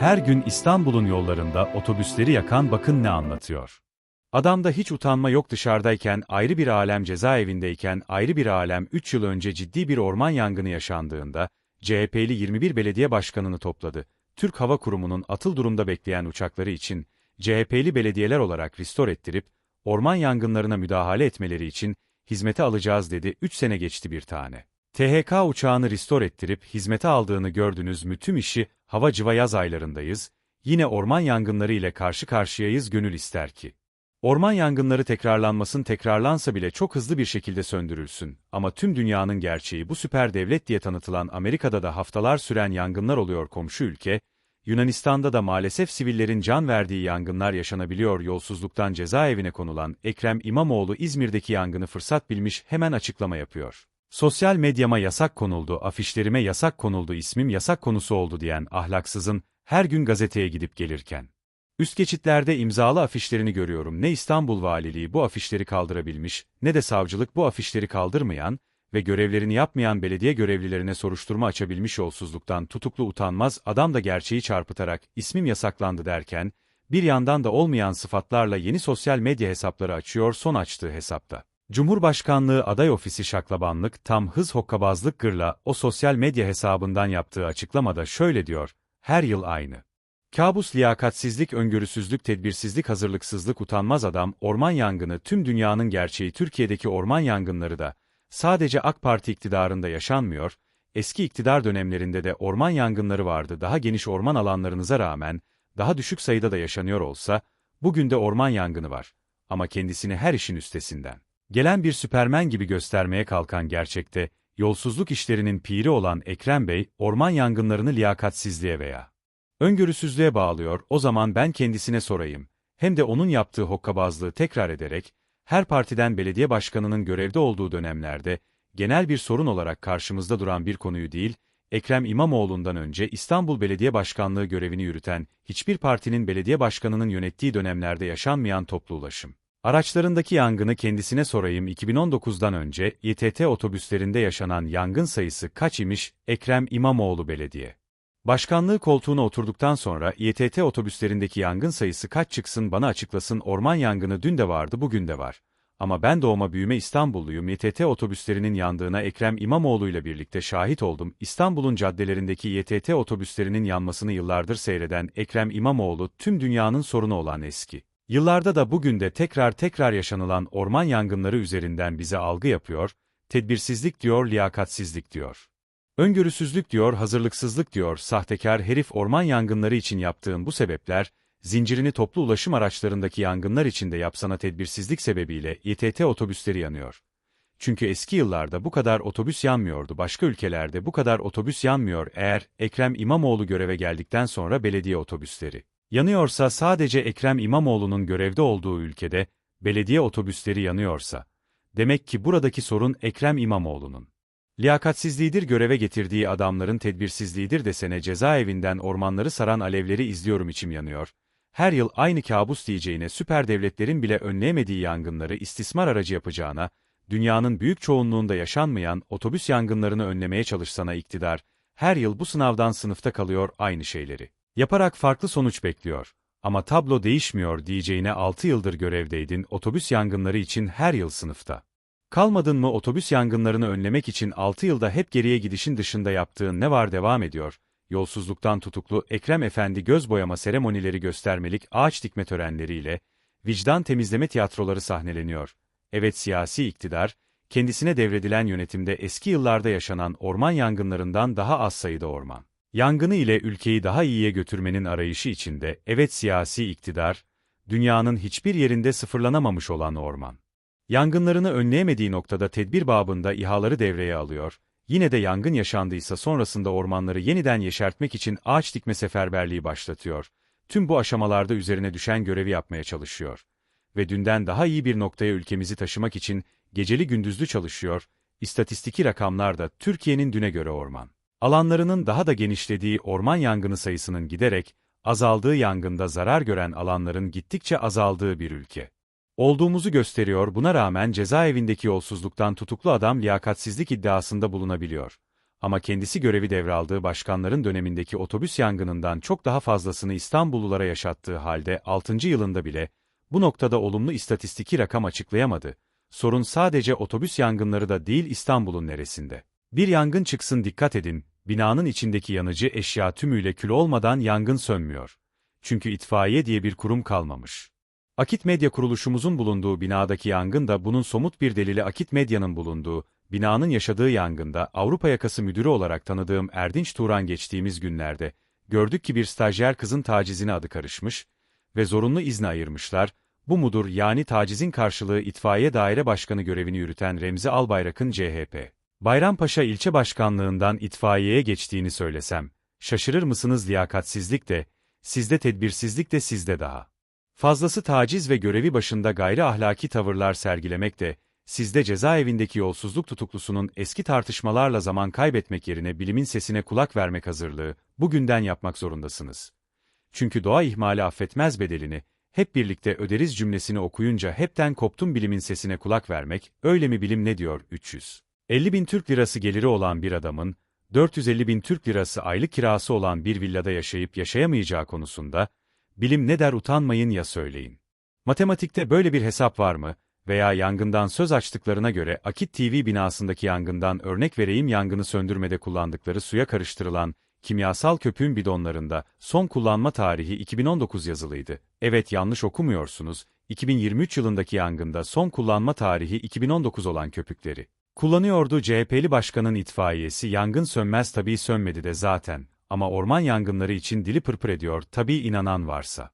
Her gün İstanbul'un yollarında otobüsleri yakan bakın ne anlatıyor. Adamda hiç utanma yok dışarıdayken ayrı bir alem cezaevindeyken ayrı bir alem 3 yıl önce ciddi bir orman yangını yaşandığında CHP'li 21 belediye başkanını topladı. Türk Hava Kurumu'nun atıl durumda bekleyen uçakları için CHP'li belediyeler olarak restore ettirip orman yangınlarına müdahale etmeleri için hizmete alacağız dedi 3 sene geçti bir tane. THK uçağını restore ettirip hizmete aldığını gördünüz mü tüm işi hava cıva yaz aylarındayız, yine orman yangınları ile karşı karşıyayız gönül ister ki. Orman yangınları tekrarlanmasın tekrarlansa bile çok hızlı bir şekilde söndürülsün. Ama tüm dünyanın gerçeği bu süper devlet diye tanıtılan Amerika'da da haftalar süren yangınlar oluyor komşu ülke, Yunanistan'da da maalesef sivillerin can verdiği yangınlar yaşanabiliyor yolsuzluktan cezaevine konulan Ekrem İmamoğlu İzmir'deki yangını fırsat bilmiş hemen açıklama yapıyor. Sosyal medyama yasak konuldu, afişlerime yasak konuldu, ismim yasak konusu oldu diyen ahlaksızın her gün gazeteye gidip gelirken. Üst geçitlerde imzalı afişlerini görüyorum. Ne İstanbul Valiliği bu afişleri kaldırabilmiş, ne de savcılık bu afişleri kaldırmayan ve görevlerini yapmayan belediye görevlilerine soruşturma açabilmiş yolsuzluktan tutuklu utanmaz adam da gerçeği çarpıtarak ismim yasaklandı derken, bir yandan da olmayan sıfatlarla yeni sosyal medya hesapları açıyor son açtığı hesapta. Cumhurbaşkanlığı aday ofisi şaklabanlık, tam hız hokkabazlık gırla o sosyal medya hesabından yaptığı açıklamada şöyle diyor, her yıl aynı. Kabus liyakatsizlik, öngörüsüzlük, tedbirsizlik, hazırlıksızlık, utanmaz adam, orman yangını, tüm dünyanın gerçeği Türkiye'deki orman yangınları da, sadece AK Parti iktidarında yaşanmıyor, eski iktidar dönemlerinde de orman yangınları vardı daha geniş orman alanlarınıza rağmen, daha düşük sayıda da yaşanıyor olsa, bugün de orman yangını var. Ama kendisini her işin üstesinden. Gelen bir süpermen gibi göstermeye kalkan gerçekte, yolsuzluk işlerinin piri olan Ekrem Bey, orman yangınlarını liyakatsizliğe veya öngörüsüzlüğe bağlıyor, o zaman ben kendisine sorayım. Hem de onun yaptığı hokkabazlığı tekrar ederek, her partiden belediye başkanının görevde olduğu dönemlerde, genel bir sorun olarak karşımızda duran bir konuyu değil, Ekrem İmamoğlu'ndan önce İstanbul Belediye Başkanlığı görevini yürüten, hiçbir partinin belediye başkanının yönettiği dönemlerde yaşanmayan toplu ulaşım. Araçlarındaki yangını kendisine sorayım 2019'dan önce İTT otobüslerinde yaşanan yangın sayısı kaç imiş Ekrem İmamoğlu Belediye. Başkanlığı koltuğuna oturduktan sonra İETT otobüslerindeki yangın sayısı kaç çıksın bana açıklasın orman yangını dün de vardı bugün de var. Ama ben doğma büyüme İstanbulluyum İETT otobüslerinin yandığına Ekrem İmamoğlu ile birlikte şahit oldum. İstanbul'un caddelerindeki İETT otobüslerinin yanmasını yıllardır seyreden Ekrem İmamoğlu tüm dünyanın sorunu olan eski. Yıllarda da bugün de tekrar tekrar yaşanılan orman yangınları üzerinden bize algı yapıyor, tedbirsizlik diyor liyakatsizlik diyor. Öngörüsüzlük diyor, hazırlıksızlık diyor, sahtekar herif orman yangınları için yaptığın bu sebepler, zincirini toplu ulaşım araçlarındaki yangınlar için de yapsana tedbirsizlik sebebiyle İTT otobüsleri yanıyor. Çünkü eski yıllarda bu kadar otobüs yanmıyordu, başka ülkelerde bu kadar otobüs yanmıyor eğer Ekrem İmamoğlu göreve geldikten sonra belediye otobüsleri. Yanıyorsa sadece Ekrem İmamoğlu'nun görevde olduğu ülkede, belediye otobüsleri yanıyorsa, demek ki buradaki sorun Ekrem İmamoğlu'nun. Liyakatsizliğidir göreve getirdiği adamların tedbirsizliğidir desene cezaevinden ormanları saran alevleri izliyorum içim yanıyor. Her yıl aynı kabus diyeceğine süper devletlerin bile önleyemediği yangınları istismar aracı yapacağına, dünyanın büyük çoğunluğunda yaşanmayan otobüs yangınlarını önlemeye çalışsana iktidar, her yıl bu sınavdan sınıfta kalıyor aynı şeyleri. Yaparak farklı sonuç bekliyor. Ama tablo değişmiyor diyeceğine 6 yıldır görevdeydin otobüs yangınları için her yıl sınıfta. Kalmadın mı otobüs yangınlarını önlemek için 6 yılda hep geriye gidişin dışında yaptığın ne var devam ediyor? Yolsuzluktan tutuklu Ekrem Efendi göz boyama seremonileri göstermelik ağaç dikme törenleriyle, vicdan temizleme tiyatroları sahneleniyor. Evet siyasi iktidar, kendisine devredilen yönetimde eski yıllarda yaşanan orman yangınlarından daha az sayıda orman. Yangını ile ülkeyi daha iyiye götürmenin arayışı içinde, evet siyasi iktidar, dünyanın hiçbir yerinde sıfırlanamamış olan orman. Yangınlarını önleyemediği noktada tedbir babında İHA'ları devreye alıyor, yine de yangın yaşandıysa sonrasında ormanları yeniden yeşertmek için ağaç dikme seferberliği başlatıyor. Tüm bu aşamalarda üzerine düşen görevi yapmaya çalışıyor. Ve dünden daha iyi bir noktaya ülkemizi taşımak için geceli gündüzlü çalışıyor, istatistiki rakamlar da Türkiye'nin düne göre orman. Alanlarının daha da genişlediği orman yangını sayısının giderek, azaldığı yangında zarar gören alanların gittikçe azaldığı bir ülke olduğumuzu gösteriyor buna rağmen cezaevindeki yolsuzluktan tutuklu adam liyakatsizlik iddiasında bulunabiliyor. Ama kendisi görevi devraldığı başkanların dönemindeki otobüs yangınından çok daha fazlasını İstanbullulara yaşattığı halde 6. yılında bile bu noktada olumlu istatistiki rakam açıklayamadı. Sorun sadece otobüs yangınları da değil İstanbul'un neresinde. Bir yangın çıksın dikkat edin, binanın içindeki yanıcı eşya tümüyle kül olmadan yangın sönmüyor. Çünkü itfaiye diye bir kurum kalmamış. Akit Medya kuruluşumuzun bulunduğu binadaki yangın da bunun somut bir delili Akit Medya'nın bulunduğu, binanın yaşadığı yangında Avrupa Yakası Müdürü olarak tanıdığım Erdinç Turan geçtiğimiz günlerde, gördük ki bir stajyer kızın tacizine adı karışmış ve zorunlu izni ayırmışlar, bu mudur yani tacizin karşılığı itfaiye daire başkanı görevini yürüten Remzi Albayrak'ın CHP. Bayrampaşa ilçe başkanlığından itfaiyeye geçtiğini söylesem, şaşırır mısınız liyakatsizlik de, sizde tedbirsizlik de sizde daha. Fazlası taciz ve görevi başında gayri ahlaki tavırlar sergilemek de, sizde cezaevindeki yolsuzluk tutuklusunun eski tartışmalarla zaman kaybetmek yerine bilimin sesine kulak vermek hazırlığı, bugünden yapmak zorundasınız. Çünkü doğa ihmali affetmez bedelini, hep birlikte öderiz cümlesini okuyunca hepten koptum bilimin sesine kulak vermek, öyle mi bilim ne diyor 300. 50 bin Türk lirası geliri olan bir adamın, 450 bin Türk lirası aylık kirası olan bir villada yaşayıp yaşayamayacağı konusunda, bilim ne der utanmayın ya söyleyin. Matematikte böyle bir hesap var mı? Veya yangından söz açtıklarına göre Akit TV binasındaki yangından örnek vereyim yangını söndürmede kullandıkları suya karıştırılan, kimyasal köpüğün bidonlarında son kullanma tarihi 2019 yazılıydı. Evet yanlış okumuyorsunuz, 2023 yılındaki yangında son kullanma tarihi 2019 olan köpükleri. Kullanıyordu CHP'li başkanın itfaiyesi yangın sönmez tabii sönmedi de zaten ama orman yangınları için dili pırpır ediyor tabii inanan varsa.